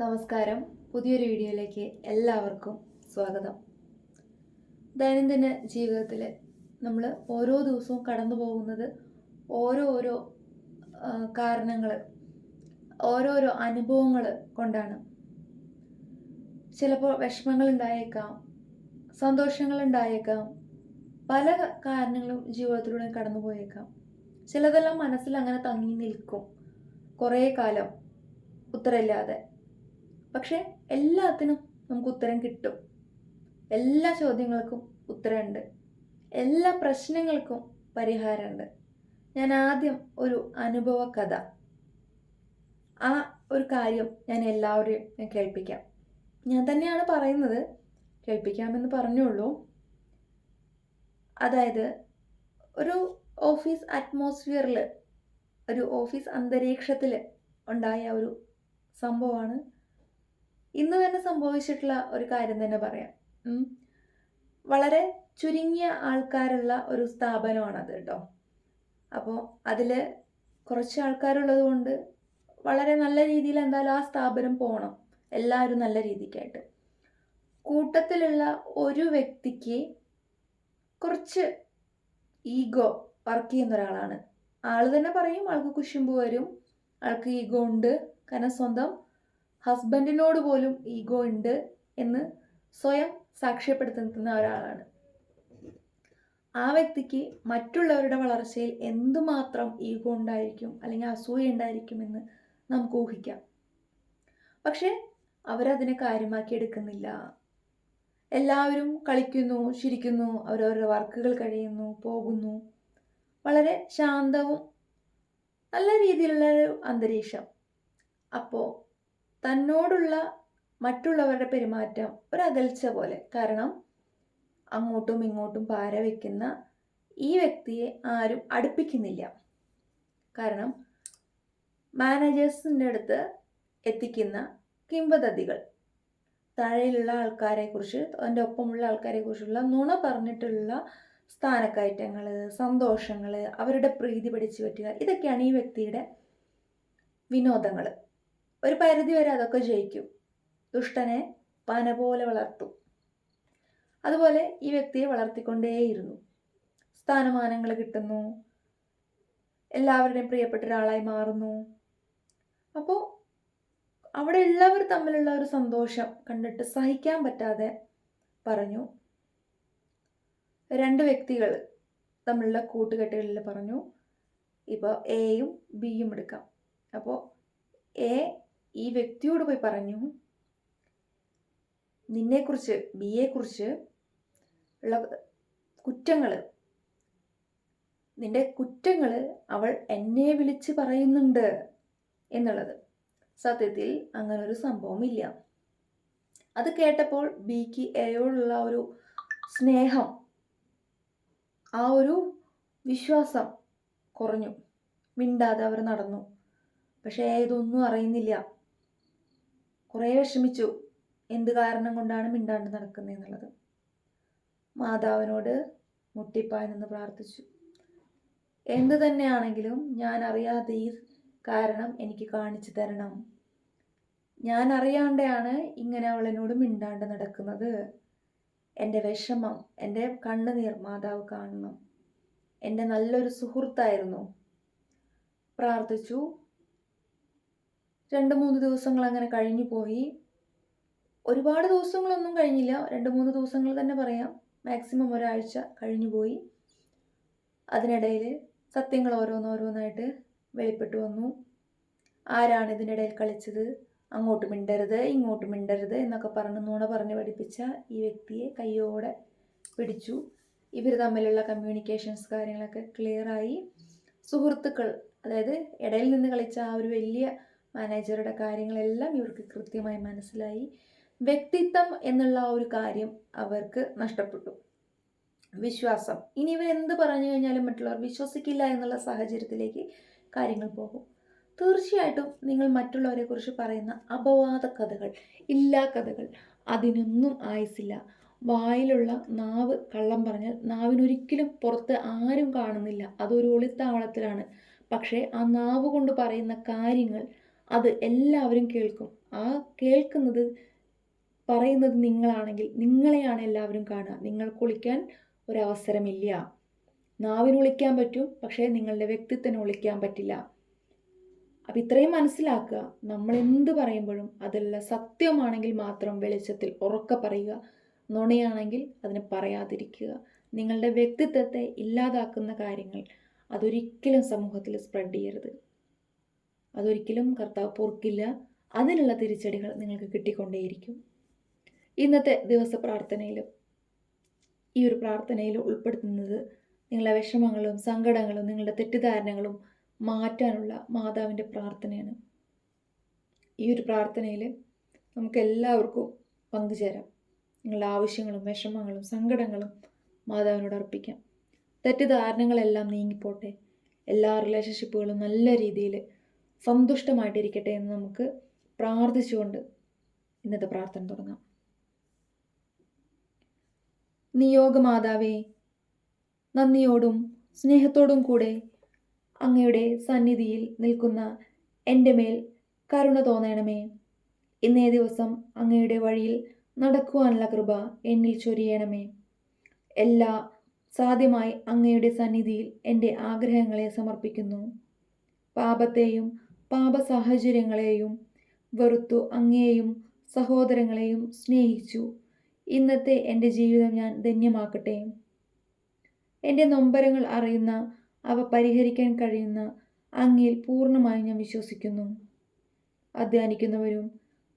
നമസ്കാരം. പുതിയൊരു വീഡിയോയിലേക്ക് എല്ലാവർക്കും സ്വാഗതം. ദൈനംദിന ജീവിതത്തിൽ നമ്മൾ ഓരോ ദിവസവും കടന്നു പോകുന്നത് ഓരോ ഓരോ കാരണങ്ങൾ ഓരോരോ അനുഭവങ്ങൾ കൊണ്ടാണ്. ചിലപ്പോൾ വിഷമങ്ങൾ ഉണ്ടായേക്കാം സന്തോഷങ്ങൾ ഉണ്ടായേക്കാം പല കാരണങ്ങളും ജീവിതത്തിലൂടെ കടന്നു പോയേക്കാം. ചിലതെല്ലാം മനസ്സിൽ അങ്ങനെ തങ്ങി നിൽക്കും. കുറേ കാലം ഉത്തരമില്ലാതെ പക്ഷെ എല്ലാത്തിനും നമുക്ക് ഉത്തരം കിട്ടും. എല്ലാ ചോദ്യങ്ങൾക്കും ഉത്തരമുണ്ട്. എല്ലാ പ്രശ്നങ്ങൾക്കും പരിഹാരമുണ്ട്. ഞാൻ ആദ്യം ഒരു അനുഭവ കഥ. ആ ഒരു കാര്യം ഞാൻ എല്ലാവരെയും കേൾപ്പിക്കാം. ഞാൻ തന്നെയാണ് പറയുന്നത്. കേൾപ്പിക്കാമെന്ന് പറഞ്ഞുള്ളൂ. അതായത് ഒരു ഓഫീസ് അറ്റ്മോസ്ഫിയറിൽ ഒരു ഓഫീസ് അന്തരീക്ഷത്തിൽ ഉണ്ടായ ഒരു സംഭവമാണ് ഇന്ന് തന്നെ സംഭവിച്ചിട്ടുള്ള ഒരു കാര്യം തന്നെ പറയാം. വളരെ ചുരുങ്ങിയ ആൾക്കാരുള്ള ഒരു സ്ഥാപനമാണത് കേട്ടോ. അപ്പോൾ അതിൽ കുറച്ച് ആൾക്കാരുള്ളത് കൊണ്ട് വളരെ നല്ല രീതിയിൽ എന്തായാലും ആ സ്ഥാപനം പോകണം എല്ലാവരും നല്ല രീതിക്കായിട്ട്. കൂട്ടത്തിലുള്ള ഒരു വ്യക്തിക്ക് കുറച്ച് ഈഗോ വർക്ക് ചെയ്യുന്ന ഒരാളാണ്. ആൾ തന്നെ പറയും ആൾക്ക് കുശുമ്പ് വരും ആൾക്ക് ഈഗോ ഉണ്ട്. കാരണം സ്വന്തം ഹസ്ബൻഡിനോട് പോലും ഈഗോ ഉണ്ട് എന്ന് സ്വയം സാക്ഷ്യപ്പെടുത്തുന്ന ഒരാളാണ്. ആ വ്യക്തിക്ക് മറ്റുള്ളവരുടെ വളർച്ചയിൽ എന്തുമാത്രം ഈഗോ ഉണ്ടായിരിക്കും അല്ലെങ്കിൽ അസൂയ ഉണ്ടായിരിക്കുമെന്ന് നമുക്ക് ഊഹിക്കാം. പക്ഷെ അവരതിനെ കാര്യമാക്കി എടുക്കുന്നില്ല. എല്ലാവരും കളിക്കുന്നു ചിരിക്കുന്നു അവരവരുടെ വർക്കുകൾ കഴിയുന്നു പോകുന്നു. വളരെ ശാന്തവും നല്ല രീതിയിലുള്ള ഒരു അന്തരീക്ഷം. അപ്പോൾ തന്നോടുള്ള മറ്റുള്ളവരുടെ പെരുമാറ്റം ഒരു അകൽച്ച പോലെ. കാരണം അങ്ങോട്ടും ഇങ്ങോട്ടും പാര വയ്ക്കുന്ന ഈ വ്യക്തിയെ ആരും അടുപ്പിക്കുന്നില്ല. കാരണം മാനേജേഴ്സിന്റെ അടുത്ത് എത്തിക്കുന്ന കിംവദതികൾ താഴെയിലുള്ള ആൾക്കാരെക്കുറിച്ച് അതിന്റെ ഒപ്പമുള്ള ആൾക്കാരെക്കുറിച്ചുള്ള നുണ പറഞ്ഞിട്ടുള്ള സ്ഥാനക്കയറ്റങ്ങൾ സന്തോഷങ്ങൾ അവരുടെ പ്രീതി പഠിച്ചു പറ്റുക ഇതൊക്കെയാണ് ഈ വ്യക്തിയുടെ വിനോദങ്ങൾ ഒരു പരിധി വരെ അതൊക്കെ ജയിക്കും. ദുഷ്ടനെ പന പോലെ വളർത്തും. അതുപോലെ ഈ വ്യക്തിയെ വളർത്തിക്കൊണ്ടേയിരുന്നു. സ്ഥാനമാനങ്ങൾ കിട്ടുന്നു. എല്ലാവരുടെയും പ്രിയപ്പെട്ട ഒരാളായി മാറുന്നു. അപ്പോൾ അവിടെ ഉള്ളവർ തമ്മിലുള്ള ഒരു സന്തോഷം കണ്ടിട്ട് സഹിക്കാൻ പറ്റാതെ പറഞ്ഞു. രണ്ട് വ്യക്തികൾ തമ്മിലുള്ള കൂട്ടുകെട്ടുകളിൽ പറഞ്ഞു ഇപ്പോൾ എയും ബിയും എടുക്കാം. അപ്പോൾ എ ഈ വ്യക്തിയോട് പോയി പറഞ്ഞു നിന്നെക്കുറിച്ച് ബി എക്കുറിച്ച് ഉള്ള കുറ്റങ്ങൾ നിന്റെ കുറ്റങ്ങൾ അവൾ എന്നെ വിളിച്ച് പറയുന്നുണ്ട് എന്നുള്ളത് സത്യത്തിൽ അങ്ങനൊരു സംഭവമില്ല. അത് കേട്ടപ്പോൾ ബിക്ക് എയോടുള്ള ഒരു സ്നേഹം ആ ഒരു വിശ്വാസം കുറഞ്ഞു. മിണ്ടാതെ അവർ നടന്നു. പക്ഷേ ഇതൊന്നും അറിയുന്നില്ല. കുറേ വിഷമിച്ചു. എന്ത് കാരണം കൊണ്ടാണ് മിണ്ടാണ്ട് നടക്കുന്നത് എന്നുള്ളത്. മാതാവിനോട് മുട്ടിപ്പായി നിന്ന് പ്രാർത്ഥിച്ചു. എന്ത് തന്നെയാണെങ്കിലും ഞാൻ അറിയാതെ ഈ കാരണം എനിക്ക് കാണിച്ചു തരണം. ഞാൻ അറിയാണ്ടാണ് ഇങ്ങനെ അവൾ എന്നോട് മിണ്ടാണ്ട് നടക്കുന്നത്. എന്റെ വിഷമം എന്റെ കണ്ണുനീർ മാതാവ് കാണണം. എന്റെ നല്ലൊരു സുഹൃത്തായിരുന്നു. പ്രാർത്ഥിച്ചു. രണ്ട് മൂന്ന് ദിവസങ്ങൾ അങ്ങനെ കഴിഞ്ഞു പോയി. ഒരുപാട് ദിവസങ്ങളൊന്നും കഴിഞ്ഞില്ല. രണ്ട് മൂന്ന് ദിവസങ്ങൾ തന്നെ പറയാം. മാക്സിമം ഒരാഴ്ച കഴിഞ്ഞു പോയി. അതിനിടയിൽ സത്യങ്ങൾ ഓരോന്നോരോന്നായിട്ട് വെളിപ്പെട്ടു വന്നു. ആരാണ് ഇതിനിടയിൽ കളിച്ചത്? അങ്ങോട്ട് മിണ്ടരുത് ഇങ്ങോട്ട് മിണ്ടരുത് എന്നൊക്കെ പറഞ്ഞ് നുണ പറഞ്ഞ് പഠിപ്പിച്ച ഈ വ്യക്തിയെ കയ്യോടെ പിടിച്ചു. ഇവർ തമ്മിലുള്ള കമ്മ്യൂണിക്കേഷൻസ് കാര്യങ്ങളൊക്കെ ക്ലിയറായി സുഹൃത്തുക്കൾ അതായത് ഇടയിൽ നിന്ന് കളിച്ച ആ ഒരു വലിയ മാനേജറുടെ കാര്യങ്ങളെല്ലാം ഇവർക്ക് കൃത്യമായി മനസ്സിലായി. വ്യക്തിത്വം എന്നുള്ള ആ ഒരു കാര്യം അവർക്ക് നഷ്ടപ്പെട്ടു. വിശ്വാസം. ഇനി ഇവർ എന്ത് പറഞ്ഞു കഴിഞ്ഞാലും മറ്റുള്ളവർ വിശ്വസിക്കില്ല എന്നുള്ള സാഹചര്യത്തിലേക്ക് കാര്യങ്ങൾ പോകും. തീർച്ചയായിട്ടും നിങ്ങൾ മറ്റുള്ളവരെക്കുറിച്ച് പറയുന്ന അപവാദ കഥകൾ ഇല്ലാ കഥകൾ അതിനൊന്നും ആയുസില്ല വായിലുള്ള നാവ് കള്ളം പറഞ്ഞാൽ നാവിനൊരിക്കലും പുറത്ത് ആരും കാണുന്നില്ല. അതൊരു ഒളിത്താവളത്തിലാണ്. പക്ഷേ ആ നാവ് കൊണ്ട് പറയുന്ന കാര്യങ്ങൾ അത് എല്ലാവരും കേൾക്കും. ആ കേൾക്കുന്നത് പറയുന്നത് നിങ്ങളാണെങ്കിൽ നിങ്ങളെയാണ് എല്ലാവരും കാണുക. നിങ്ങൾ കുളിക്കാൻ ഒരവസരമില്ല. നാവിന് ഒളിക്കാൻ പറ്റും പക്ഷേ നിങ്ങളുടെ വ്യക്തിത്വത്തിന് ഒളിക്കാൻ പറ്റില്ല. അപ്പം ഇത്രയും മനസ്സിലാക്കുക. നമ്മൾ എന്ത് പറയുമ്പോഴും അതെല്ലാം സത്യമാണെങ്കിൽ മാത്രം വെളിച്ചത്തിൽ ഉറക്കെ പറയുക. നുണയാണെങ്കിൽ അതിനെ പറയാതിരിക്കുക. നിങ്ങളുടെ വ്യക്തിത്വത്തെ ഇല്ലാതാക്കുന്ന കാര്യങ്ങൾ അതൊരിക്കലും സമൂഹത്തിൽ സ്പ്രെഡ് ചെയ്യരുത്. അതൊരിക്കലും കർത്താവ് പൊറുക്കില്ല. അതിനുള്ള തിരിച്ചടികൾ നിങ്ങൾക്ക് കിട്ടിക്കൊണ്ടേയിരിക്കും. ഇന്നത്തെ ദിവസ പ്രാർത്ഥനയിലും ഈ ഒരു പ്രാർത്ഥനയിൽ ഉൾപ്പെടുത്തുന്നത് നിങ്ങളുടെ വിഷമങ്ങളും സങ്കടങ്ങളും നിങ്ങളുടെ തെറ്റിദ്ധാരണകളും മാറ്റാനുള്ള മാതാവിന്റെ പ്രാർത്ഥനയാണ്. ഈ ഒരു പ്രാർത്ഥനയിൽ നമുക്ക് എല്ലാവർക്കും പങ്കുചേരാം. നിങ്ങളുടെ ആവശ്യങ്ങളും വിഷമങ്ങളും സങ്കടങ്ങളും മാതാവിനോട് അർപ്പിക്കാം. തെറ്റിദ്ധാരണകളെല്ലാം നീങ്ങിപ്പോട്ടെ. എല്ലാ റിലേഷൻഷിപ്പുകളും നല്ല രീതിയിൽ സന്തുഷ്ടമായിട്ടിരിക്കട്ടെ എന്ന് നമുക്ക് പ്രാർത്ഥിച്ചുകൊണ്ട് ഇന്നത്തെ പ്രാർത്ഥന തുടങ്ങാം. നിയോഗമാതാവേ നന്ദിയോടും സ്നേഹത്തോടും കൂടെ അങ്ങയുടെ സന്നിധിയിൽ നിൽക്കുന്ന എന്റെ മേൽ കരുണ തോന്നണമേ. ഇന്നേ ദിവസം അങ്ങയുടെ വഴിയിൽ നടക്കുവാനുള്ള കൃപ എന്നിൽ ചൊരിയണമേ. എല്ലാ സാധ്യമായി അങ്ങയുടെ സന്നിധിയിൽ എന്റെ ആഗ്രഹങ്ങളെ സമർപ്പിക്കുന്നു. പാപത്തെയും പാപ സാഹചര്യങ്ങളെയും വെറുത്തു അങ്ങേയും സഹോദരങ്ങളെയും സ്നേഹിച്ചു. ഇന്നത്തെ എന്റെ ജീവിതം ഞാൻ ധന്യമാക്കട്ടെ. എന്റെ നൊമ്പരങ്ങൾ അറിയുന്ന അവ പരിഹരിക്കാൻ കഴിയുന്ന അങ്ങയിൽ പൂർണമായും ഞാൻ വിശ്വസിക്കുന്നു. അധ്വാനിക്കുന്നവരും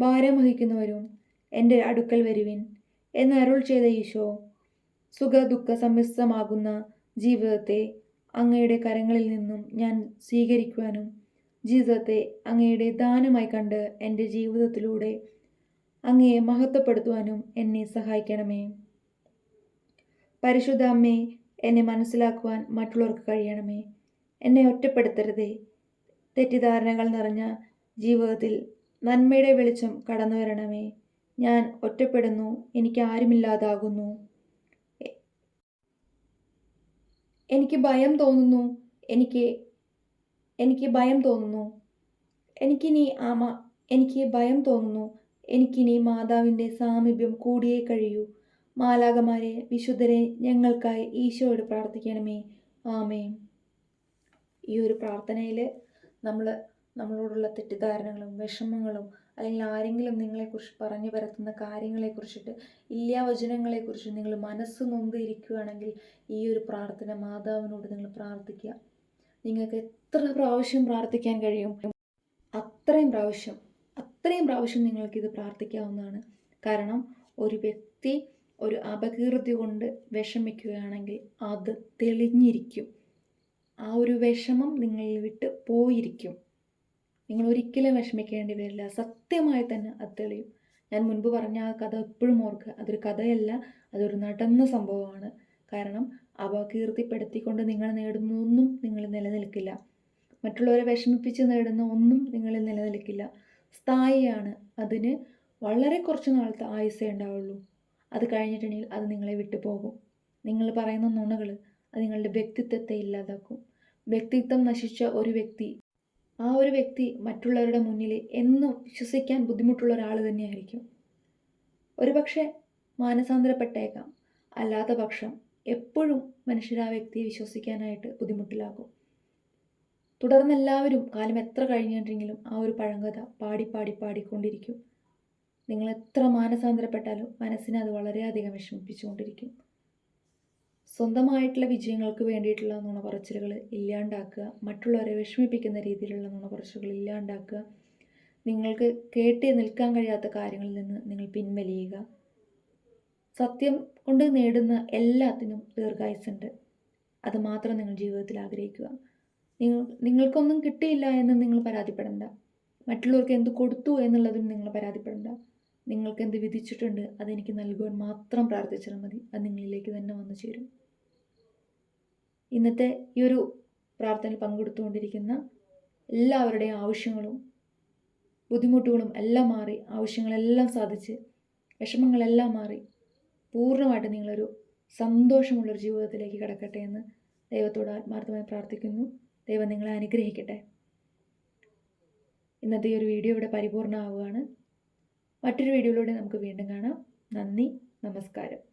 ഭാരം വഹിക്കുന്നവരും എന്റെ അടുക്കൽ വരുവിൻ എന്ന് അരുൾ ചെയ്ത ഈശോ സുഖ ദുഃഖ സമ്മിശ്രമാകുന്ന ജീവിതത്തെ അങ്ങയുടെ കരങ്ങളിൽ നിന്നും ഞാൻ സ്വീകരിക്കുവാനും ജീവിതത്തെ അങ്ങയുടെ ദാനമായി കണ്ട് എന്റെ ജീവിതത്തിലൂടെ അങ്ങയെ മഹത്വപ്പെടുത്തുവാനും എന്നെ സഹായിക്കണമേ. പരിശുദ്ധ അമ്മേ എന്നെ മനസ്സിലാക്കുവാൻ മറ്റുള്ളവർക്ക് കഴിയണമേ. എന്നെ ഒറ്റപ്പെടുത്തരുതേ. തെറ്റിദ്ധാരണകൾ നിറഞ്ഞ ജീവിതത്തിൽ നന്മയുടെ വെളിച്ചം കടന്നു വരണമേ. ഞാൻ ഒറ്റപ്പെടുന്നു എനിക്ക് ആരുമില്ലാതാകുന്നു. എനിക്ക് ഭയം തോന്നുന്നു എനിക്ക് എനിക്ക് ഭയം തോന്നുന്നു. എനിക്കിനി ആമ എനിക്ക് ഭയം തോന്നുന്നു. എനിക്കിനി മാതാവിന്റെ സാമീപ്യം കൂടിയേ കഴിയൂ. മാലാകമാരെ വിശുദ്ധരെ ഞങ്ങൾക്കായി ഈശോയോട് പ്രാർത്ഥിക്കണമേ. ആമേ ഈ ഒരു പ്രാർത്ഥനയിൽ നമ്മൾ നമ്മളോടുള്ള തെറ്റിദ്ധാരണകളും വിഷമങ്ങളും അല്ലെങ്കിൽ ആരെങ്കിലും നിങ്ങളെക്കുറിച്ച് പറഞ്ഞു പരത്തുന്ന കാര്യങ്ങളെക്കുറിച്ചിട്ട് ഇല്ലാവചനങ്ങളെക്കുറിച്ച് നിങ്ങൾ മനസ്സ് നൊന്തിരിക്കുകയാണെങ്കിൽ ഈ ഒരു പ്രാർത്ഥന മാതാവിനോട് നിങ്ങൾ പ്രാർത്ഥിക്കുക. നിങ്ങൾക്ക് എത്ര പ്രാവശ്യം പ്രാർത്ഥിക്കാൻ കഴിയും? അത്രയും പ്രാവശ്യം അത്രയും പ്രാവശ്യം നിങ്ങൾക്കിത് പ്രാർത്ഥിക്കാവുന്നതാണ്. കാരണം ഒരു വ്യക്തി ഒരു അപകീർത്തി കൊണ്ട് വിഷമിക്കുകയാണെങ്കിൽ അത് തെളിഞ്ഞിരിക്കും. ആ ഒരു വിഷമം നിങ്ങളിൽ വിട്ട് പോയിരിക്കും. നിങ്ങൾ ഒരിക്കലും വിഷമിക്കേണ്ടി വരില്ല. സത്യമായി തന്നെ അത് തെളിയും. ഞാൻ മുൻപ് പറഞ്ഞ ആ കഥ എപ്പോഴും ഓർക്കുക. അതൊരു കഥയല്ല. അതൊരു നടന്ന സംഭവമാണ്. കാരണം അപകീർത്തിപ്പെടുത്തിക്കൊണ്ട് നിങ്ങൾ നേടുന്ന ഒന്നും നിങ്ങൾ നിലനിൽക്കില്ല. മറ്റുള്ളവരെ വിഷമിപ്പിച്ച് നേടുന്ന ഒന്നും നിങ്ങൾ നിലനിൽക്കില്ല. സ്ഥായിയാണ് അതിന് വളരെ കുറച്ച് നാളത്തെ ആയുസേ ഉണ്ടാവുള്ളൂ. അത് കഴിഞ്ഞിട്ടുണ്ടെങ്കിൽ അത് നിങ്ങളെ വിട്ടുപോകും. നിങ്ങൾ പറയുന്ന നുണകൾ അത് നിങ്ങളുടെ വ്യക്തിത്വത്തെ ഇല്ലാതാക്കും. വ്യക്തിത്വം നശിച്ച ഒരു വ്യക്തി ആ ഒരു വ്യക്തി മറ്റുള്ളവരുടെ മുന്നിൽ എന്നും വിശ്വസിക്കാൻ ബുദ്ധിമുട്ടുള്ള ഒരാൾ തന്നെയായിരിക്കും. ഒരുപക്ഷെ മാനസാന്തരപ്പെട്ടേക്കാം അല്ലാത്ത പക്ഷം എപ്പോഴും മനുഷ്യർ ആ വ്യക്തിയെ വിശ്വസിക്കാനായിട്ട് ബുദ്ധിമുട്ടിലാകും തുടർന്ന് എല്ലാവരും കാലം എത്ര കഴിഞ്ഞിട്ടുണ്ടെങ്കിലും ആ ഒരു പഴങ്കഥ പാടി പാടി പാടിക്കൊണ്ടിരിക്കും. നിങ്ങൾ എത്ര മാനസാന്തരപ്പെട്ടാലും മനസ്സിനെ അത് വളരെയധികം വിഷമിപ്പിച്ചുകൊണ്ടിരിക്കും. സ്വന്തമായിട്ടുള്ള വിജയങ്ങൾക്ക് വേണ്ടിയിട്ടുള്ള നുണപറച്ചിലുകൾ ഇല്ലാണ്ടാക്കുക മറ്റുള്ളവരെ വിഷമിപ്പിക്കുന്ന രീതിയിലുള്ള നുണപറച്ചിലുകൾ ഇല്ലാണ്ടാക്കുക നിങ്ങൾക്ക് കേട്ടി നിൽക്കാൻ കഴിയാത്ത കാര്യങ്ങളിൽ നിന്ന് നിങ്ങൾ പിൻവലിയുക സത്യം കൊണ്ട് നേടുന്ന എല്ലാത്തിനും ദീർഘായുസുണ്ട് അത് മാത്രം നിങ്ങൾ ജീവിതത്തിൽ ആഗ്രഹിക്കുക. നിങ്ങൾ നിങ്ങൾക്കൊന്നും കിട്ടിയില്ല എന്ന് നിങ്ങൾ പരാതിപ്പെടണ്ട. മറ്റുള്ളവർക്ക് എന്ത് കൊടുത്തു എന്നുള്ളതും നിങ്ങൾ പരാതിപ്പെടണ്ട. നിങ്ങൾക്ക് എന്ത് വിധിച്ചിട്ടുണ്ട് അതെനിക്ക് നൽകുവാൻ മാത്രം പ്രാർത്ഥിച്ചാൽ മതി. അത് നിങ്ങളിലേക്ക് തന്നെ വന്നു ചേരും. ഇന്നത്തെ ഈ ഒരു പ്രാർത്ഥനയിൽ പങ്കെടുത്തുകൊണ്ടിരിക്കുന്ന എല്ലാവരുടെയും ആവശ്യങ്ങളും ബുദ്ധിമുട്ടുകളും എല്ലാം മാറി ആവശ്യങ്ങളെല്ലാം സാധിച്ച് വിഷമങ്ങളെല്ലാം മാറി പൂർണമായിട്ട് നിങ്ങളൊരു സന്തോഷമുള്ളൊരു ജീവിതത്തിലേക്ക് കിടക്കട്ടെ എന്ന് ദൈവത്തോട് ആത്മാർത്ഥമായി പ്രാർത്ഥിക്കുന്നു. ദൈവം നിങ്ങളെ അനുഗ്രഹിക്കട്ടെ. ഇന്നത്തെ ഈ ഒരു വീഡിയോ ഇവിടെ പരിപൂർണമാവുകയാണ് മറ്റൊരു വീഡിയോയിലൂടെ നമുക്ക് വീണ്ടും കാണാം. നന്ദി. നമസ്കാരം.